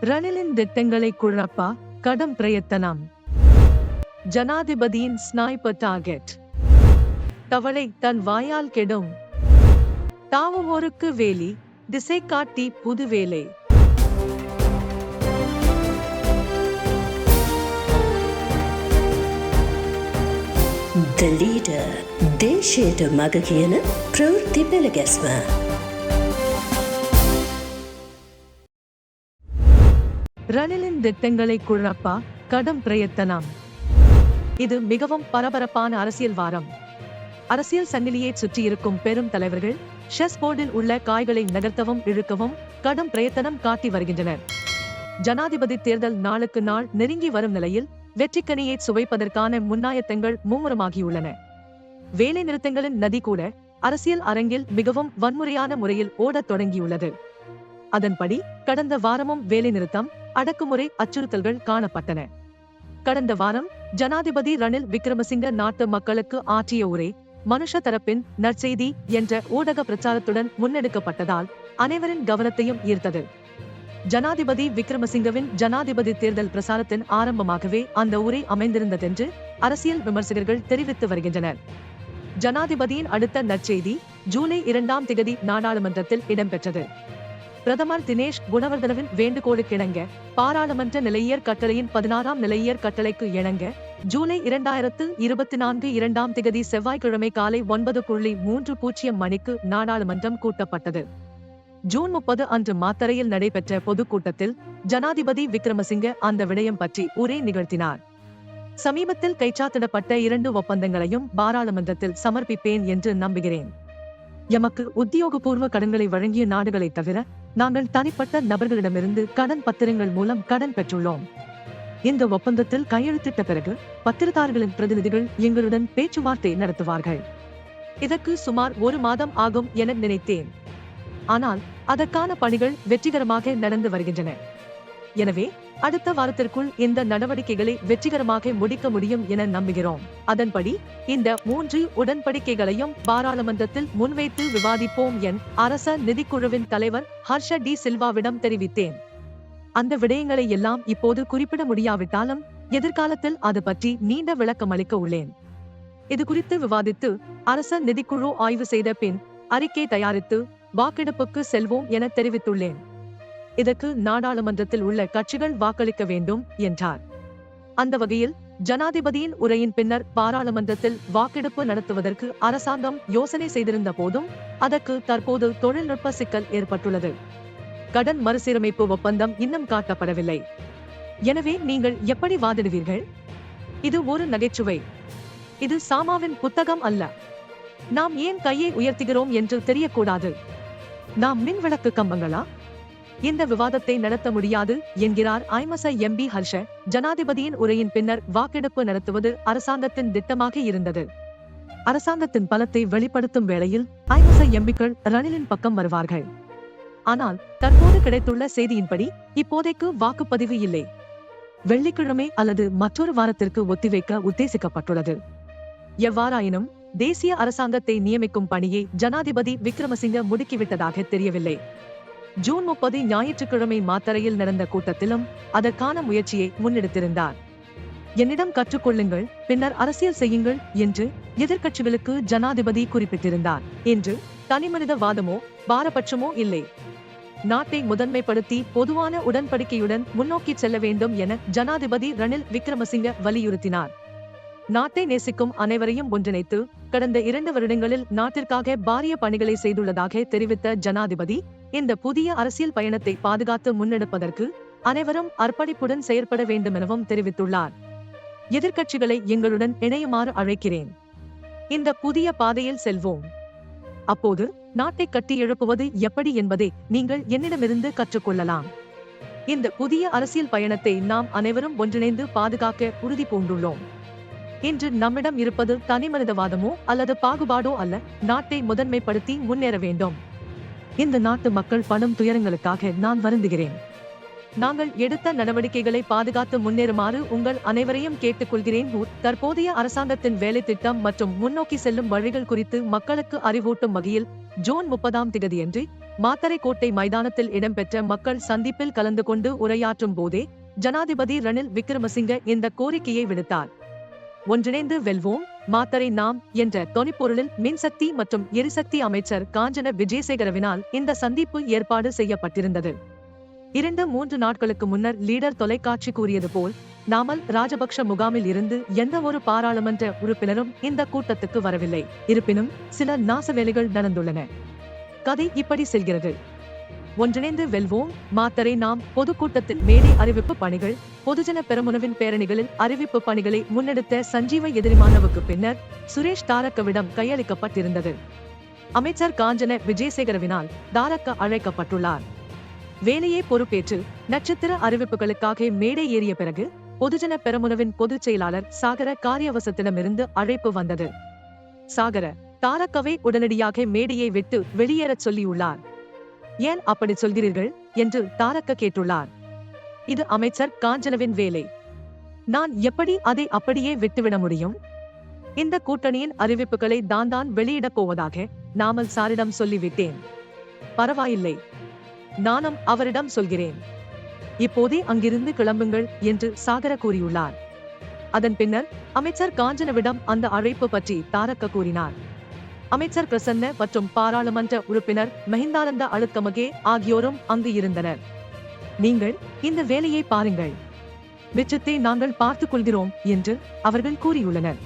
ரணிலின் திட்டங்களை குழப்ப கடும் பிரயத்தனம் ஜனாதிபதியின் ஸ்னைப்பர் டார்கெட் தவளை தன் வாயால் கெடும் தாவுவோருக்கு வேலி திசை காட்டி புது வேலை The leader දේශයට මග කියන ප්‍රවෘත්ති පෙළගැස්ම. ரணிலின் திட்டங்களை குழப்பா கடும் பிரயத்தனம். இது மிகவும் பரபரப்பான அரசியல் வாரம். அரசியல் சங்கிலியை சுற்றியிருக்கும் பெரும் தலைவர்கள் செஸ் போர்டில் உள்ள காய்களை நகர்த்தவும் இழுக்கவும் கடும் பிரயத்தனம் காட்டி வருகின்றனர். ஜனாதிபதி தேர்தல் நாளுக்கு நாள் நெருங்கி வரும் நிலையில் வெற்றிக்கனியை சுவைப்பதற்கான முன்னாயத்தங்கள் மும்முரமாகியுள்ளன. வேலை நிறுத்தங்களின் நதி கூட அரசியல் அரங்கில் மிகவும் வன்முறையான முறையில் ஓடத் தொடங்கியுள்ளது. அதன்படி கடந்த வாரமும் வேலை நிறுத்தம் அடக்குமுறை அச்சுறுத்தல்கள் காணப்பட்டன. கடந்த வாரம் ஜனாதிபதி ரணில் விக்ரமசிங்க நாட்டு மக்களுக்கு ஆற்றிய உரை மனுஷ தரப்பின் நற்செய்தி என்ற ஊடக பிரச்சாரத்துடன் முன்னெடுக்கப்பட்டதால் அனைவரின் கவனத்தையும் ஈர்த்தது. ஜனாதிபதி விக்ரமசிங்கவின் ஜனாதிபதி தேர்தல் பிரசாரத்தின் ஆரம்பமாகவே அந்த உரை அமைந்திருந்ததென்று அரசியல் விமர்சகர்கள் தெரிவித்து வருகின்றனர். ஜனாதிபதியின் அடுத்த நற்செய்தி ஜூலை இரண்டாம் திகதி நாடாளுமன்றத்தில் இடம்பெற்றது. பிரதமர் தினேஷ் குணவர்தனவின் வேண்டுகோளுக்கிணங்க பாராளுமன்ற நிலையர் கட்டளையின் பதினாறாம் நிலையர் கட்டளைக்கு இணங்க ஜூலை இரண்டாயிரத்து இருபத்தி நான்கு இரண்டாம் திகதி செவ்வாய்க்கிழமை காலை ஒன்பது புள்ளி மூன்று பூஜ்ஜியம் மணிக்கு நாடாளுமன்றம் கூட்டப்பட்டது. ஜூன் முப்பது அன்று மாத்தறையில் நடைபெற்ற பொதுக்கூட்டத்தில் ஜனாதிபதி விக்ரமசிங்க அந்த விடயம் பற்றி உரை நிகழ்த்தினார். சமீபத்தில் கைச்சாத்திடப்பட்ட இரண்டு ஒப்பந்தங்களையும் பாராளுமன்றத்தில் சமர்ப்பிப்பேன் என்று நம்புகிறேன். எமக்கு உத்தியோகபூர்வ கடன்களை வழங்கிய நாடுகளை தவிர நாங்கள் தனிப்பட்ட நபர்களிடமிருந்து கடன் பத்திரங்கள் மூலம் கடன் பெற்றுள்ளோம். இந்த ஒப்பந்தத்தில் கையெழுத்திட்ட பிறகு பத்திரதாரர்களின் பிரதிநிதிகள் எங்களுடன் பேச்சுவார்த்தை நடத்துவார்கள். இதற்கு சுமார் ஒரு மாதம் ஆகும் என நினைத்தேன். ஆனால் அதற்கான பணிகள் வெற்றிகரமாக நடந்து வருகின்றன. எனவே அடுத்த வாரத்திற்குள் இந்த நடவடிக்கைகளை வெற்றிகரமாக முடிக்க முடியும் என நம்புகிறோம். அதன்படி இந்த மூன்று உடன்படிக்கைகளையும் பாராளுமன்றத்தில் முன்வைத்து விவாதிப்போம் என் அரச நிதிக்குழுவின் தலைவர் ஹர்ஷ டி சில்வாவிடம் தெரிவித்தேன். அந்த விடயங்களை எல்லாம் இப்போது குறிப்பிட முடியாவிட்டாலும் எதிர்காலத்தில் அது பற்றி நீண்ட விளக்கம் அளிக்க உள்ளேன். இது குறித்து விவாதித்து அரச நிதிக்குழு ஆய்வு செய்த பின் அறிக்கை தயாரித்து வாக்கெடுப்புக்கு செல்வோம் என தெரிவித்துள்ளேன். இதற்கு நாடாளுமன்றத்தில் உள்ள கட்சிகள் வாக்களிக்க வேண்டும் என்றார். அந்த வகையில் ஜனாதிபதியின் உரையின் பின்னர் பாராளுமன்றத்தில் வாக்கெடுப்பு நடத்துவதற்கு அரசாங்கம் யோசனை செய்திருந்த போதும் அதற்கு தற்போது தொழில்நுட்ப சிக்கல் ஏற்பட்டுள்ளது. கடன் மறுசீரமைப்பு ஒப்பந்தம் இன்னும் காட்டப்படவில்லை. எனவே நீங்கள் எப்படி வாதிடுவீர்கள்? இது ஒரு நகைச்சுவை. இது சாமாவின் புத்தகம் அல்ல. நாம் ஏன் கையை உயர்த்துகிறோம் என்று தெரியக்கூடாது. நாம் மின் விளக்கு கம்பங்களா? இந்த விவாதத்தை நடத்த முடியாது என்கிறார் ஐமச எம்பி ஹர்ஷ ஜனாதிபதியின் உரையின் பின்னர் வாக்கெடுப்பு நடத்துவது அரசாங்கத்தின் திட்டமாக இருந்தது. அரசாங்கத்தின் பலத்தை வெளிப்படுத்தும் வேளையில் ஐமச எம்பிக்கள் ரணிலின் பக்கம் வருவார்கள். ஆனால் தற்போது கிடைத்துள்ள செய்தியின்படி இப்போதைக்கு வாக்குப்பதிவு இல்லை. வெள்ளிக்கிழமை அல்லது மற்றொரு வாரத்திற்கு ஒத்திவைக்க உத்தேசிக்கப்பட்டுள்ளது. எவ்வாறாயினும் தேசிய அரசாங்கத்தை நியமிக்கும் பணியை ஜனாதிபதி விக்ரமசிங்க முடுக்கிவிட்டதாக தெரியவில்லை. ஜூன் முப்பது ஞாயிற்றுக்கிழமை மாத்தறையில் நடந்த கூட்டத்திலும் அதற்கான முயற்சியை முன்னெடுத்திருந்தார். என்னிடம் கற்றுக்கொள்ளுங்கள் பின்னர் அரசியல் செய்யுங்கள் என்று எதிர்க்கட்சிகளுக்கு ஜனாதிபதி குறிப்பிட்டிருந்தார். என்று தனிமனித வாதமோ பாரபட்சமோ இல்லை. நாட்டை முதன்மைப்படுத்தி பொதுவான உடன்படிக்கையுடன் முன்னோக்கி செல்ல வேண்டும் என ஜனாதிபதி ரணில் விக்ரமசிங்க வலியுறுத்தினார். நாட்டை நேசிக்கும் அனைவரையும் ஒன்றிணைத்து கடந்த இரண்டு வருடங்களில் நாட்டிற்காக பாரிய பணிகளை செய்துள்ளதாக தெரிவித்த ஜனாதிபதி இந்த புதிய அரசியல் பயணத்தை பாதுகாத்து முன்னெடுப்பதற்கு அனைவரும் அர்ப்பணிப்புடன் செயற்பட வேண்டும் எனவும் தெரிவித்துள்ளார். எதிர்க்கட்சிகளை எங்களுடன் இணையுமாறு அழைக்கிறேன். இந்த புதிய பாதையில் செல்வோம். அப்போது நாட்டை கட்டி எழுப்புவது எப்படி என்பதை நீங்கள் என்னிடமிருந்து கற்றுக்கொள்ளலாம். இந்த புதிய அரசியல் பயணத்தை நாம் அனைவரும் ஒன்றிணைந்து பாதுகாக்க உறுதி பூண்டுள்ளோம். இன்று நம்மிடம் இருப்பது தனிமனிதவாதமோ அல்லது பாகுபாடோ அல்ல நாட்டை முதன்மைப்படுத்தி முன்னேற வேண்டும். இந்த நாட்டு மக்கள் படும் துயரங்களுக்காக நான் வருந்துகிறேன். நாங்கள் எடுத்த நடவடிக்கைகளை பாதுகாத்து முன்னேறுமாறு உங்கள் அனைவரையும் கேட்டுக்கொள்கிறேன் ஊர். தற்போதைய அரசாங்கத்தின் வேலை திட்டம் மற்றும் முன்னோக்கி செல்லும் வழிகள் குறித்து மக்களுக்கு அறிவூட்டும் வகையில் ஜூன் முப்பதாம் திகதியன்று மாத்தரைக்கோட்டை மைதானத்தில் இடம்பெற்ற மக்கள் சந்திப்பில் கலந்து கொண்டு உரையாற்றும் போதே ஜனாதிபதி ரணில் விக்ரமசிங்க இந்த கோரிக்கையை விடுத்தார். ஒன்றிணைந்து வெல்வோம். மாத்தரை நாம் என்ற தொனிப்பொருளில் மின்சக்தி மற்றும் எரிசக்தி அமைச்சர் காஞ்சன விஜயசேகரவினால் இந்த சந்திப்பு ஏற்பாடு செய்யப்பட்டிருந்தது. இரண்டு மூன்று நாட்களுக்கு முன்னர் லீடர் தொலைக்காட்சி கூறியது போல் நாமல் ராஜபக்ஷ முகாமில் இருந்து எந்த ஒரு பாராளுமன்ற உறுப்பினரும் இந்த கூட்டத்துக்கு வரவில்லை. இருப்பினும் சில நாசவேலைகள் நடந்துள்ளன. கதை இப்படி செல்கிறது. ஒன்றிணைந்து வெல்வோம். மாத்தரை நாம் பொதுக்கூட்டத்தில் மேடை அறிவிப்பு பணிகள் பொதுஜன பெருமுனவின் பேரணிகளில் அறிவிப்பு பணிகளை முன்னெடுத்த சஞ்சீவ எதிரிமானவுக்கு பின்னர் சுரேஷ் தாரக்கவிடம் கையளிக்கப்பட்டிருந்தது. அமைச்சர் காஞ்சன விஜயசேகரவினால் தாரக்க அழைக்கப்பட்டுள்ளார். வேலையை பொறுப்பேற்று நட்சத்திர அறிவிப்புகளுக்காக மேடை ஏறிய பிறகு பொதுஜன பெருமுனவின் பொதுச் செயலாளர் சாகர காரியவசத்திடமிருந்து அழைப்பு வந்தது. சாகர தாரக்கவை உடனடியாக மேடையை விட்டு வெளியேறச் சொல்லியுள்ளார். ஏன் அப்படி சொல்கிறீர்கள்? என்று தாரக்க கேட்டுள்ளார். இது அமைச்சர் காஞ்சனவின் வேலை. நான் எப்படி அதை அப்படியே விட்டுவிட முடியும்? இந்த கூட்டணியின் அறிவிப்புகளை தான் தான் வெளியிடப் போவதாக நாமல் சாரிடம் சொல்லிவிட்டேன். பரவாயில்லை. நானும் அவரிடம் சொல்கிறேன். இப்போதே அங்கிருந்து கிளம்புங்கள் என்று சாகர கூறியுள்ளார். அதன் பின்னர் அமைச்சர் காஞ்சனவிடம் அந்த அழைப்பு பற்றி தாரக்க கூறினார். அமைச்சர் பிரசன்ன மற்றும் பாராளுமன்ற உறுப்பினர் மஹிந்தானந்த அழுத்தமகே ஆகியோரும் அங்கு இருந்தனர். நீங்கள் இந்த வேலையை பாருங்கள். மிச்சத்தை நாங்கள் பார்த்துக் கொள்கிறோம் என்று அவர்கள் கூறியுள்ளனர்.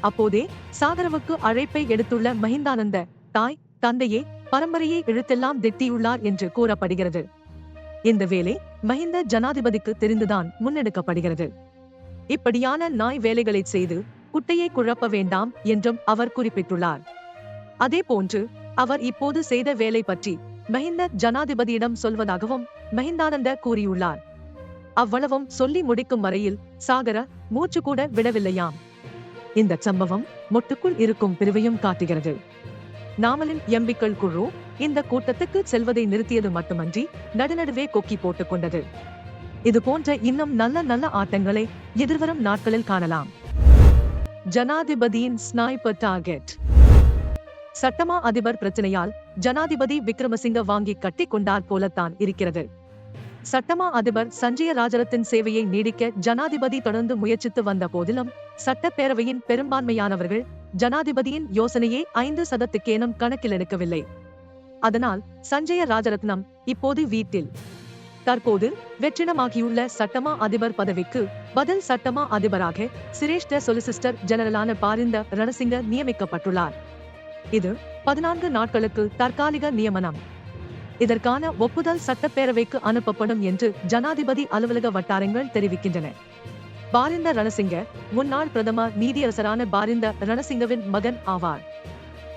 அப்போதே சாகரவுக்கு அழைப்பை எடுத்துள்ள மஹிந்தானந்த தாய் தந்தையே பரம்பரையை இழுத்தெல்லாம் திட்டியுள்ளார் என்று கூறப்படுகிறது. இந்த வேலை மஹிந்த ஜனாதிபதிக்கு தெரிந்துதான் முன்னெடுக்கப்படுகிறது. இப்படியான நாய் வேலைகளை செய்து குட்டையை குழப்ப வேண்டாம் என்றும் அவர் குறிப்பிட்டுள்ளார். அதே போன்று அவர் இப்போது செய்த வேலை பற்றி மஹிந்த ஜனாதிபதியிடம் சொல்வதாகவும் மஹிந்தானந்த கூறியுள்ளார். அவ்வளவும் சொல்லி முடிக்கும் வரையில் சாகர மூச்சு கூட விடவில்லையாம். இந்த சம்பவம் மொட்டுக்குள் இருக்கும் பிரிவையும் காட்டுகிறது. நாமலின் எம்பிக்கள் குழு இந்த கூட்டத்துக்கு செல்வதை நிறுத்தியது மட்டுமன்றி நடுநடுவே கொக்கி போட்டுக் கொண்டது. இது போன்ற இன்னும் நல்ல நல்ல ஆட்டங்களை எதிர்வரும் நாட்களில் காணலாம். ஜனாதிபதியின் ஸ்னைப்பர் டார்கெட் சட்டமா அதிபர் பிரச்சனையால் ஜனாதிபதி விக்ரமசிங்க வாங்கி கட்டி கொண்டார் போலத்தான் இருக்கிறது. சட்டமா அதிபர் சஞ்சய ராஜரத்தின் சேவையை நீடிக்க ஜனாதிபதி தொடர்ந்து முயற்சித்து வந்த போதிலும் சட்டப்பேரவையின் பெரும்பான்மையானவர்கள் ஜனாதிபதியின் யோசனையை ஐந்து சதத்துக்கேனும் கணக்கில் எடுக்கவில்லை. அதனால் சஞ்சய ராஜரத்னம் இப்போது வீட்டில். தற்போது வெற்றிடமாகியுள்ள சட்டமா அதிபர் பதவிக்கு பதில் சட்டமா அதிபராக சிரேஷ்ட சொலிசிஸ்டர் ஜெனரலான பாரிந்த ரணசிங்க நியமிக்கப்பட்டுள்ளார். இது பதினான்கு நாட்களுக்கு தற்காலிக நியமனம். இதற்கான ஒப்புதல் சட்டப்பேரவைக்கு அனுப்பப்படும் என்று ஜனாதிபதி அலுவலக வட்டாரங்கள் தெரிவிக்கின்றன. பாரிந்த ரணசிங்க முன்னாள் பிரதம நீதியரசரான பாரிந்த ரணசிங்கவின் மகன் ஆவார்.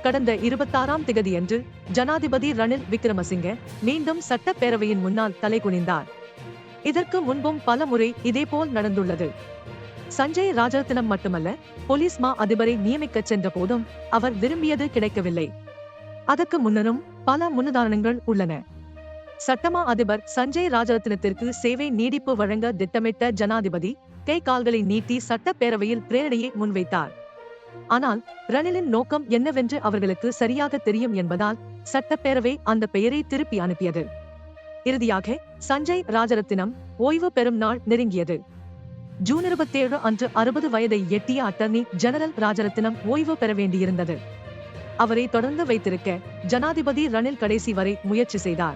கடந்த இருபத்தாறாம் திகதியன்று ஜனாதிபதி ரணில் விக்ரமசிங்க மீண்டும் சட்டப்பேரவையின் முன்னால் தலைகுனிந்தார். இதற்கு முன்பும் பல முறை இதேபோல் நடந்துள்ளது. சஞ்சய் ராஜரத்தினம் மட்டுமல்ல போலீஸ் மா அதிபரை நியமிக்க சென்ற போதும் அவர் விரும்பியது கிடைக்கவில்லை. அதற்கு முன்னரும் பல முன்னுதாரணங்கள் உள்ளன. சட்டமா அதிபர் சஞ்சய் ராஜரத்னத்திற்கு சேவை நீடிப்பு வழங்க திட்டமிட்ட ஜனாதிபதி கை கால்களை நீட்டி சட்டப்பேரவையில் பிரேரணையை முன்வைத்தார். ஆனால் ரணிலின் நோக்கம் என்னவென்று அவர்களுக்கு சரியாக தெரியும் என்பதால் சட்டப்பேரவை அந்த பெயரை திருப்பி அனுப்பியது. இறுதியாக சஞ்சய் ராஜரத்தினம் ஓய்வு பெறும் நாள் நெருங்கியது. ஜூன் இருபத்தேழு அன்று அறுபது வயதை எட்டிய அட்டர்னி ஜெனரல் ராஜரத்தினம் ஓய்வு பெற வேண்டியிருந்தது. அவரை தொடர்ந்து வைத்திருக்க ஜனாதிபதி ரணில் கடைசி வரை முயற்சி செய்தார்.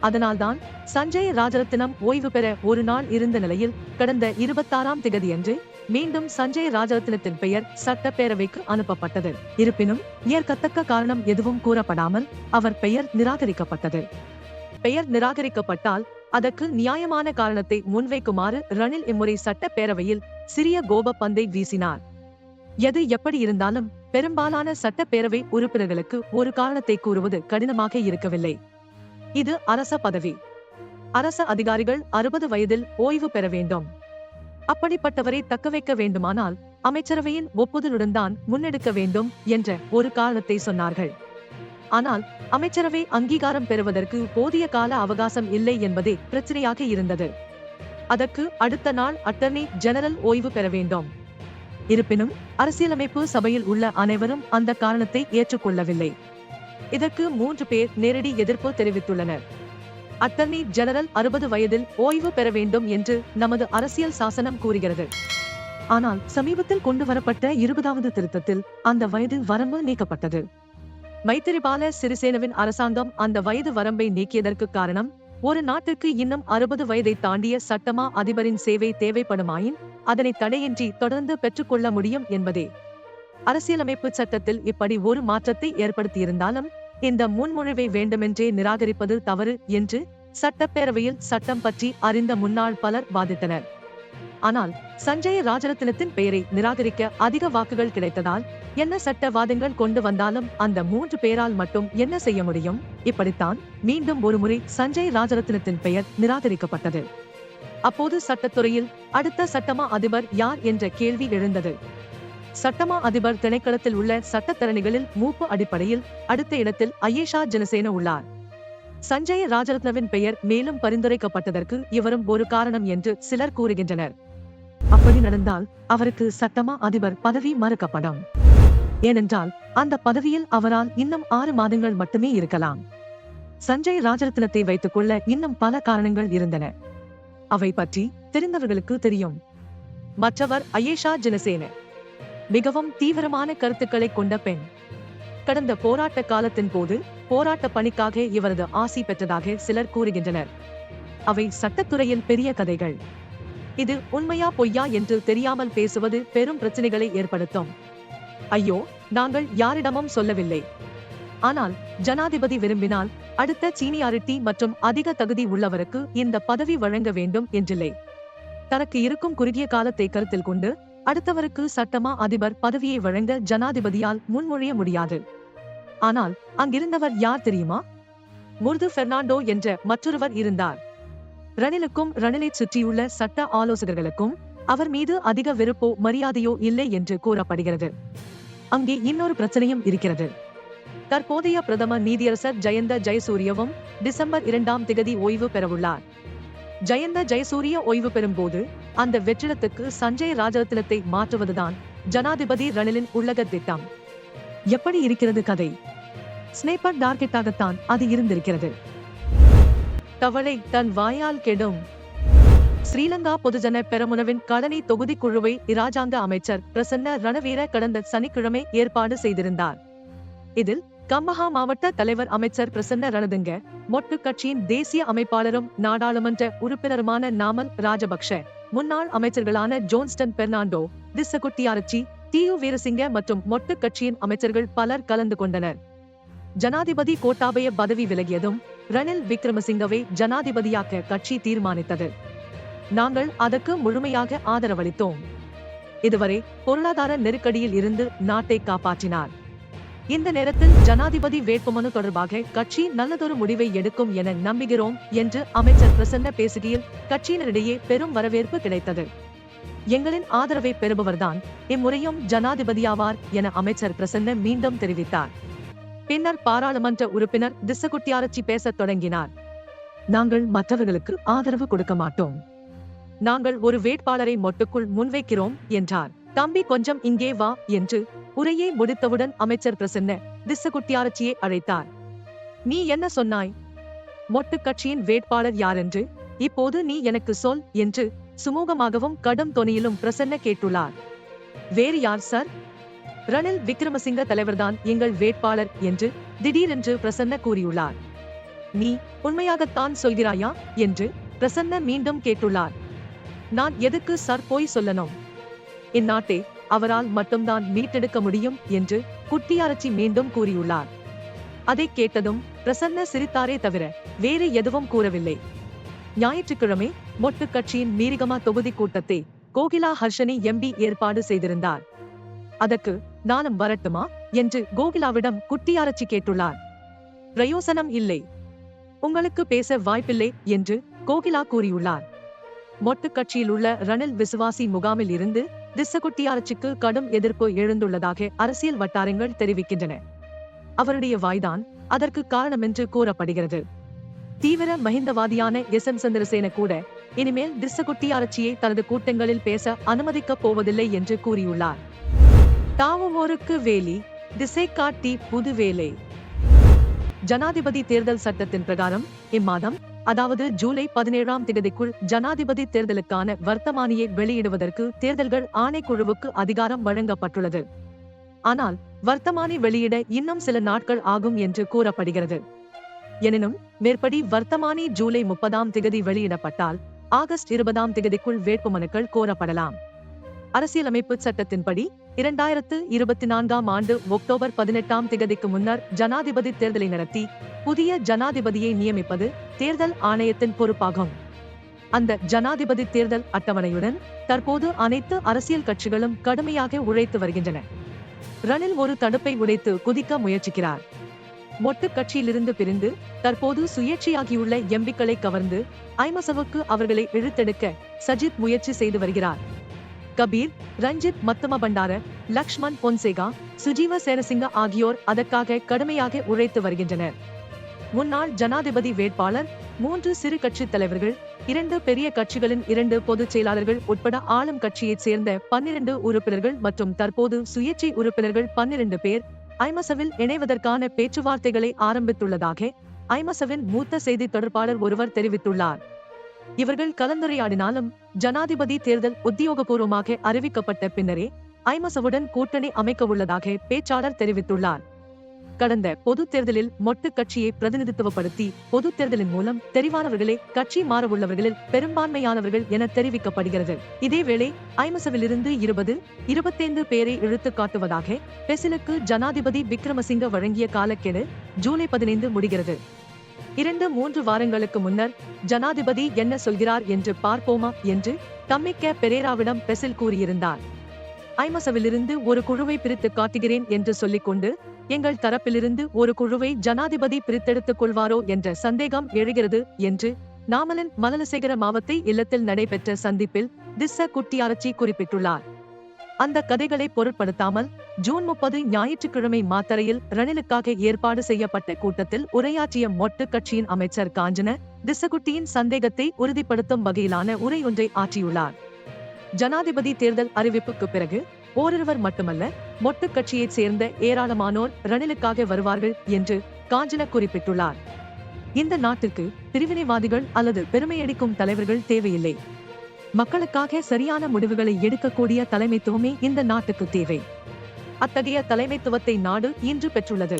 அதனால்தான் சஞ்சய் ராஜரத்தினம் ஓய்வு பெற ஒரு நாள் இருந்த நிலையில் கடந்த இருபத்தாறாம் திகதியன்று மீண்டும் சஞ்சய் ராஜரத்தினத்தின் பெயர் சட்டப்பேரவைக்கு அனுப்பப்பட்டது. இருப்பினும் ஏற்கத்தக்க காரணம் எதுவும் கூறப்படாமல் அவர் பெயர் நிராகரிக்கப்பட்டது. பெயர் நிராகரிக்கப்பட்டால் அதற்கு நியாயமான காரணத்தை முன்வைக்குமாறு ரணில் இம்முறை சட்டப்பேரவையில் சிறிய கோப பந்தை வீசினார். எது எப்படி இருந்தாலும் பெரும்பாலான சட்டப்பேரவை உறுப்பினர்களுக்கு ஒரு காரணத்தை கூறுவது கடினமாக இருக்கவில்லை. இது அரச பதவி. அரச அதிகாரிகள் அறுபது வயதில் ஓய்வு பெற வேண்டும். அப்படிப்பட்டவரை தக்க வைக்க வேண்டுமானால் அமைச்சரவையின் ஒப்புதலுடன் தான் முன்னெடுக்க வேண்டும் என்ற ஒரு காரணத்தை சொன்னார்கள். ஆனால் அமைச்சரவை அங்கீகாரம் பெறுவதற்கு போதிய கால அவகாசம் இல்லை என்பதே பிரச்சனையாக இருந்தது. அதற்கு அடுத்த நாள் அட்டர்னி ஜெனரல் ஓய்வு பெற வேண்டும். இருப்பினும் அரசியலமைப்பு சபையில் உள்ள அனைவரும் அந்த காரணத்தை ஏற்றுக்கொள்ளவில்லை. இதற்கு மூன்று பேர் நேரடி எதிர்ப்பு தெரிவித்துள்ளனர். அட்டர்னி ஜெனரல் அறுபது வயதில் ஓய்வு பெற வேண்டும் என்று நமது அரசியல் சாசனம் கூறுகிறது. ஆனால் சமீபத்தில் கொண்டு வரப்பட்ட இருபதாவது திருத்தத்தில் அந்த வயது வரம்பு நீக்கப்பட்டது. மைத்திரிபால சிறிசேனவின் அரசாங்கம் அந்த வயது வரம்பை நீக்கியதற்கு காரணம் ஒரு நாட்டிற்கு இன்னும் அறுபது வயதை தாண்டிய சட்டமா அதிபரின் சேவை தேவைப்படுமாயின் அதனை தடையின்றி தொடர்ந்து பெற்றுக்கொள்ள முடியும் என்பதே. அரசியலமைப்பு சட்டத்தில் இப்படி ஒரு மாற்றத்தை ஏற்படுத்தியிருந்தாலும் இந்த முன்மொழிவை வேண்டுமென்றே நிராகரிப்பது தவறு என்று சட்டப்பேரவையில் சட்டம் பற்றி அறிந்த முன்னாள் பலர் வாதிட்டனர். ஆனால் சஞ்சய ராஜரத்னத்தின் பெயரை நிராகரிக்க அதிக வாக்குகள் கிடைத்ததால் என்ன சட்ட வாதங்கள் கொண்டு வந்தாலும் அந்த மூன்று பேரால் மட்டும் என்ன செய்ய முடியும்? இப்படித்தான் மீண்டும் ஒருமுறை சஞ்சய் ராஜரத்னத்தின் பெயர் நிராகரிக்கப்பட்டது. அப்போது சட்டத்துறையில் அடுத்த சட்டமா அதிபர் யார் என்ற கேள்வி எழுந்தது. சட்டமா அதிபர் திணைக்களத்தில் உள்ள சட்டத்தரணிகளில் மூப்பு அடிப்படையில் அடுத்த இடத்தில் ஐயேஷா ஜனசேன உள்ளார். சஞ்சய ராஜரத்னவின் பெயர் மேலும் பரிந்துரைக்கப்பட்டதற்கு இவரும் ஒரு காரணம் என்று சிலர் கூறுகின்றனர். அப்படி நடந்தால் அவருக்கு சட்டமா அதிபர் பதவி மறுக்கப்படும். ஏனென்றால் அந்த பதவியில் அவரால் இன்னும் ஆறு மாதங்கள் மட்டுமே இருக்கலாம். சஞ்சய் ராஜரத்னத்தை வைத்துக் கொள்ள இன்னும் பல காரணங்கள் இருந்தன. அவை பற்றி தெரிந்தவர்களுக்கு தெரியும். மற்றவர் அயேஷா ஜனசேன. மிகவும் தீவிரமான கருத்துக்களை கொண்ட பெண். கடந்த போராட்ட காலத்தின் போது போராட்ட பணிக்காக இவரது ஆசி பெற்றதாக சிலர் கூறுகின்றனர். அவை சட்டத்துறையில் பெரிய கதைகள். இது உண்மையா பொய்யா என்று தெரியாமல் பேசுவது பெரும் பிரச்சனைகளை ஏற்படுத்தும். ஐயோ நாங்கள் யாரிடமும் சொல்லவில்லை. ஆனால் ஜனாதிபதி விரும்பினால் அடுத்த சீனியாரிட்டி மற்றும் அதிக தகுதி உள்ளவருக்கு இந்த பதவி வழங்க வேண்டும் என்றில்லை. தனக்கு இருக்கும் குறுகிய காலத்தை கருத்தில் கொண்டு அடுத்தவருக்கு சட்டமா அதிபர் பதவியை வழங்க ஜனாதிபதியால் முன்மொழிய முடியாது. ஆனால் அங்கிருந்தவர் யார் தெரியுமா? முர்து பெர்னாண்டோ என்ற மற்றொருவர் இருந்தார். ரணிலுக்கும் ரணிலை சுற்றியுள்ள சட்ட ஆலோசகர்களுக்கும் அவர் மீது அதிக வெறுப்போ மரியாதையோ இல்லை என்று கூறப்படுகிறது. அங்கே இன்னொரு பிரச்சனையும் இருக்கிறது. தற்போதைய பிரதம நீதியரசர் ஜெயந்த ஜெயசூரியவும் டிசம்பர் இரண்டாம் திகதி ஓய்வு பெறவுள்ளார். ஜெயந்த ஜெயசூரிய ஓய்வு பெறும்போது அந்த வெற்றிடத்துக்கு சஞ்சய் ராஜரத்னத்தை மாற்றுவதுதான் ஜனாதிபதி ரணிலின் உள்ளக திட்டம். எப்படி இருக்கிறது கதை? ஸ்னேப்பர் டார்கெட்டாகத்தான் அது இருந்திருக்கிறது. தவளை தன் வாயால் கெடும். ஸ்ரீலங்கா பொதுஜன பெரமுனவின் கழனி தொகுதி குழுவை இராஜாங்க அமைச்சர் பிரசன்ன ரணவீர கடந்த சனிக்கிழமை ஏற்பாடு செய்திருந்தார். இதில் கம்மஹா மாவட்ட தலைவர் அமைச்சர் பிரசன்ன ரணதுங்க மொட்டு கட்சியின் தேசிய அமைப்பாளரும் நாடாளுமன்ற உறுப்பினருமான நாமல் ராஜபக்ஷ முன்னாள் அமைச்சர்களான ஜோன்ஸ்டன் பெர்னாண்டோ திசகுட்டியாரச்சி டி யு வீரசிங்க மற்றும் மொட்டு கட்சியின் அமைச்சர்கள் பலர் கலந்து கொண்டனர். ஜனாதிபதி கோட்டாபய பதவி விலகியதும் ரணில் விக்ரமசிங்கவை ஜனாதிபதியாக்க கட்சி தீர்மானித்தது. நாங்கள் அதற்கு முழுமையாக ஆதரவளித்தோம். இதுவரை பொருளாதார நெருக்கடியில் இருந்து நாட்டை காப்பாற்றினார். இந்த நேரத்தில் ஜனாதிபதி வேட்புமனு தொடர்பாக கட்சி நல்லதொரு முடிவை எடுக்கும் என நம்புகிறோம் என்று அமைச்சர் பிரசன்ன பேசுகையில் கட்சியினரிடையே பெரும் வரவேற்பு கிடைத்தது. எங்களின் ஆதரவை பெறுபவர்தான் இம்முறையும் ஜனாதிபதியாவார் என அமைச்சர் பிரசன்ன மீண்டும் தெரிவித்தார். பின்னர் பாராளுமன்ற உறுப்பினர் திசகுட்டியாரச்சி பேசத் தொடங்கினார். நாங்கள் மற்றவர்களுக்கு ஆதரவு கொடுக்க மாட்டோம். நாங்கள் ஒரு வேட்பாளரை மொட்டுக்குள் முன்வைக்கிறோம் என்றார். தம்பி கொஞ்சம் இங்கே வா என்று உரையை முடித்தவுடன் அமைச்சர் பிரசன்ன திசகுட்டியாரச்சியை அழைத்தார். நீ என்ன சொன்னாய்? மொட்டு கட்சியின் வேட்பாளர் யாரென்று? இப்போது நீ எனக்கு சொல் என்று சுமூகமாகவும் கடும் தொனியிலும் பிரசன்ன கேட்டுள்ளார். வேறு யார் சார்? ரணில் விக்ரமசிங்க தலைவர்தான் எங்கள் வேட்பாளர் என்று திடீரென்று பிரசன்ன கூறியுள்ளார். நீ உண்மையாகத்தான் சொல்கிறாயா? என்று பிரசன்ன மீண்டும் கேட்டுள்ளார். நான் எதுக்கு சார் போய் சொல்லணும்? இந்நாட்டை அவரால் மட்டும்தான் மீட்டெடுக்க முடியும் என்று குட்டியாரச்சி மீண்டும் கூறியுள்ளார். அதை கேட்டதும் பிரசன்ன சிரித்தாரே தவிர வேறு எதுவும் கூறவில்லை. ஞாயிற்றுக்கிழமை மொட்டு கட்சியின் மீரிகமா தொகுதி கூட்டத்தை கோகிலா ஹர்ஷனி எம்பி ஏற்பாடு செய்திருந்தார். அதற்கு நானும் வரட்டுமா? என்று கோகிலாவிடம் குட்டியாரச்சி கேட்டுள்ளார். பிரயோசனம் இல்லை. உங்களுக்கு பேச வாய்ப்பில்லை என்று கோகிலா கூறியுள்ளார். மொட்டு கட்சியில் உள்ள ரணில் விசுவாசி முகாமில் இருந்து திசகுட்டியாரச்சிக்கு கடும் எதிர்ப்பு எழுந்துள்ளதாக அரசியல் வட்டாரங்கள் தெரிவிக்கின்றன. அவருடைய வாய்தான் அதற்கு காரணமென்று கூறப்படுகிறது. தீவிர மஹிந்தவாதியான எஸ். எம். சந்திரசேன கூட இனிமேல் திசகுட்டியாரச்சியை தனது கூட்டங்களில் பேச அனுமதிக்கப் போவதில்லை என்று கூறியுள்ளார். தாவுவோருக்கு வேலி திசை காட்டி புது வேலை. ஜனாதிபதி தேர்தல் சட்டத்தின் பிரகாரம் இம்மாதம் அதாவது ஜூலை பதினேழாம் தேதிக்குள் ஜனாதிபதி தேர்தலுக்கான வர்த்தமானியை வெளியிடுவதற்கு தேர்தல்கள் ஆணைக்குழுவுக்கு அதிகாரம் வழங்கப்பட்டுள்ளது. ஆனால் வர்த்தமானி வெளியிட இன்னும் சில நாட்கள் ஆகும் என்று கூறப்படுகிறது. எனினும் மேற்படி வர்த்தமானி ஜூலை முப்பதாம் திகதி வெளியிடப்பட்டால் ஆகஸ்ட் இருபதாம் திகதிக்குள் வேட்புமனுக்கள் கோரப்படலாம். அரசியலமைப்பு சட்டத்தின்படி இரண்டாயிரத்து இருபத்தி நான்காம் ஆண்டு அக்டோபர் பதினெட்டாம் திகதிக்கு முன்னர் ஜனாதிபதி தேர்தலை நடத்தி புதிய ஜனாதிபதியை நியமிப்பது தேர்தல் ஆணையத்தின் பொறுப்பாகும். அந்த ஜனாதிபதி தேர்தல் அட்டவணையுடன் தற்போது அனைத்து அரசியல் கட்சிகளும் கடுமையாக உழைத்து வருகின்றன. ரணில் ஒரு தடுப்பை உடைத்து குதிக்க முயற்சிக்கிறார். மொட்டு கட்சியிலிருந்து பிரிந்து தற்போது சுயேட்சையாகியுள்ள எம்பிக்களை கவர்ந்து ஐமசவுக்கு அவர்களை இழுத்தெடுக்க சஜித் முயற்சி செய்து வருகிறார். கபீர் ரஞ்சித் மத்தம பண்டார லக்ஷ்மண் பொன்சேகா சுஜீவ சேனசிங்க ஆகியோர் அதற்காக கடுமையாக உழைத்து வருகின்றனர். முன்னாள் ஜனாதிபதி வேட்பாளர் மூன்று சிறு கட்சி தலைவர்கள் இரண்டு பெரிய கட்சிகளின் இரண்டு பொதுச் செயலாளர்கள் உட்பட ஆளும் கட்சியைச் சேர்ந்த பன்னிரண்டு உறுப்பினர்கள் மற்றும் தற்போது சுயேட்சை உறுப்பினர்கள் பன்னிரண்டு பேர் ஐமசவில் இணைவதற்கான பேச்சுவார்த்தைகளை ஆரம்பித்துள்ளதாக ஐமசவின் மூத்த செய்தி தொடர்பாளர் ஒருவர் தெரிவித்துள்ளார். இவர்கள் கலந்துரையாடினாலும் ஜனாதிபதி தேர்தல் உத்தியோகபூர்வமாக அறிவிக்கப்பட்ட பின்னரே ஐமசவுடன் கூட்டணி அமைக்க உள்ளதாக பேச்சாளர் தெரிவித்துள்ளார். கடந்த பொது தேர்தலில் மொட்டு கட்சியை பிரதிநிதித்துவப்படுத்தி பொது தேர்தலின் மூலம் தெரிவானவர்களே கட்சி மாறவுள்ளவர்களில் பெரும்பான்மையானவர்கள் என தெரிவிக்கப்படுகிறது. இதேவேளை ஐமசவிலிருந்து இருபது இருபத்தைந்து பேரை இழுத்து காட்டுவதாக பெசிலுக்கு ஜனாதிபதி விக்ரமசிங்க வழங்கிய காலக்கெடு ஜூலை பதினைந்து முடிகிறது. இரண்டு மூன்று வாரங்களுக்கு முன்னர் ஜனாதிபதி என்ன சொல்கிறார் என்று பார்ப்போமா என்று தம்மிக்க பெரேராவிடம் பெசில் கூறியிருந்தார். ஐமசவிலிருந்து ஒரு குழுவை பிரித்து காட்டுகிறேன் என்று சொல்லிக்கொண்டு எங்கள் தரப்பிலிருந்து ஒரு குழுவை ஜனாதிபதி பிரித்தெடுத்துக் கொள்வாரோ என்ற சந்தேகம் எழுகிறது என்று நாமலன் மலலசேகர மாவத்தை இல்லத்தில் நடைபெற்ற சந்திப்பில் திஸ்ஸ குட்டியாரச்சி குறிப்பிட்டுள்ளார். அந்த கதைகளை பொருட்படுத்தாமல் ஜூன் முப்பது ஞாயிற்றுக்கிழமை மாத்தறையில் ரணிலுக்காக ஏற்பாடு செய்யப்பட்ட கூட்டத்தில் உரையாற்றிய மொட்டு கட்சியின் அமைச்சர் காஞ்சன திசகுட்டியின் சந்தேகத்தை உறுதிப்படுத்தும் வகையிலான உரை ஒன்றை ஆற்றியுள்ளார். ஜனாதிபதி தேர்தல் அறிவிப்புக்கு பிறகு ஓரிருவர் மட்டுமல்ல மொட்டு கட்சியைச் சேர்ந்த ஏராளமானோர் ரணிலுக்காக வருவார்கள் என்று காஞ்சன குறிப்பிட்டுள்ளார். இந்த நாட்டிற்கு பிரிவினைவாதிகள் அல்லது பெருமையடிக்கும் தலைவர்கள் தேவையில்லை. மக்களுக்காக சரியான முடிவுகளை எடுக்கக்கூடிய தலைமைத்துவமே இந்த நாட்டுக்கு தேவை. அத்தகைய தலைமைத்துவத்தை நாடு இன்று பெற்றுள்ளது.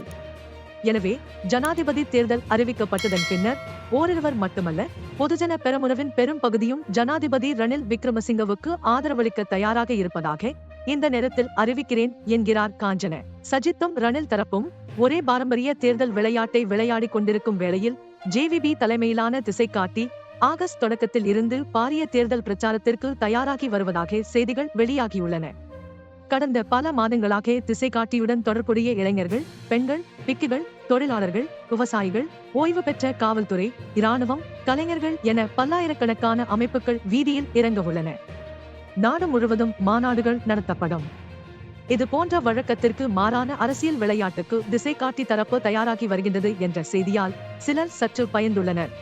எனவே ஜனாதிபதி தேர்தல் அறிவிக்கப்பட்டதன் பின்னர் ஓரிருவர் மட்டுமல்ல பொதுஜன பெரமுனவின் பெரும் பகுதியும் ஜனாதிபதி ரணில் விக்ரமசிங்கவுக்கு ஆதரவளிக்க தயாராக இருப்பதாக இந்த நேரத்தில் அறிவிக்கிறேன் என்கிறார் காஞ்சன. சஜித்தும் ரணில் தரப்பும் ஒரே பாரம்பரிய தேர்தல் விளையாட்டை விளையாடிக் கொண்டிருக்கும் வேளையில் ஜேவிபி தலைமையிலான திசை காட்டி ஆகஸ்ட் தொடக்கத்தில் இருந்து பாரிய தேர்தல் பிரச்சாரத்திற்கு தயாராகி வருவதாக செய்திகள் வெளியாகியுள்ளன. கடந்த பல மாதங்களாக திசை காட்டியுடன் தொடர்புடைய இளைஞர்கள் பெண்கள் பிக்குகள் தொழிலாளர்கள் விவசாயிகள் ஓய்வு பெற்ற காவல்துறை இராணுவம் கலைஞர்கள் என பல்லாயிரக்கணக்கான அமைப்புகள் வீதியில் இறங்க உள்ளன. நாடு முழுவதும் மாநாடுகள் நடத்தப்படும். இது போன்ற வழக்கத்திற்கு மாறான அரசியல் விளையாட்டுக்கு திசை காட்டி தரப்பு தயாராகி வருகின்றது என்ற செய்தியால் சிலர் சற்று பயந்துள்ளனர்.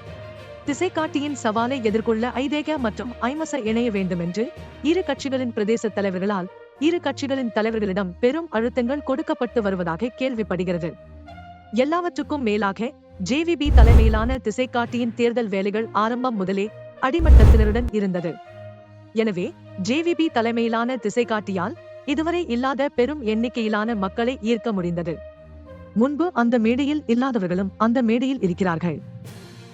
திசை காட்டியின் சவாலை எதிர்கொள்ள ஐதேக மற்றும் ஐமச இணைய வேண்டும் என்று இரு கட்சிகளின் பிரதேச தலைவர்களால் இரு கட்சிகளின் தலைவர்களிடம் பெரும் அழுத்தங்கள் கொடுக்கப்பட்டு வருவதாக கேள்விப்படுகிறது. எல்லாவற்றுக்கும் மேலாக ஜேவிபி தலைமையிலான திசைக்காட்டியின் தேர்தல் வேலைகள் ஆரம்பம் முதலே அடிமட்டத்தினருடன் இருந்தது. எனவே ஜேவிபி தலைமையிலான திசைக்காட்டியால் இதுவரை இல்லாத பெரும் எண்ணிக்கையிலான மக்களை ஈர்க்க முடிந்தது. முன்பு அந்த மேடையில் இல்லாதவர்களும் அந்த மேடையில் இருக்கிறார்கள்.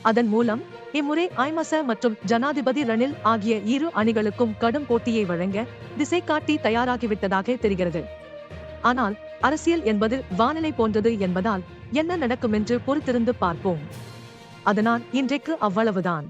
அதன் மூலம் இம்முறை ஐமச மற்றும் ஜனாதிபதி ரணில் ஆகிய இரு அணிகளுக்கும் கடும் போட்டியை வழங்க திசை காட்டி தயாராகிவிட்டதாக தெரிகிறது. ஆனால் அரசியல் என்பது வானிலை போன்றது என்பதால் என்ன நடக்கும் என்று பொறுத்திருந்து பார்ப்போம். அதனால் இன்றைக்கு அவ்வளவுதான்.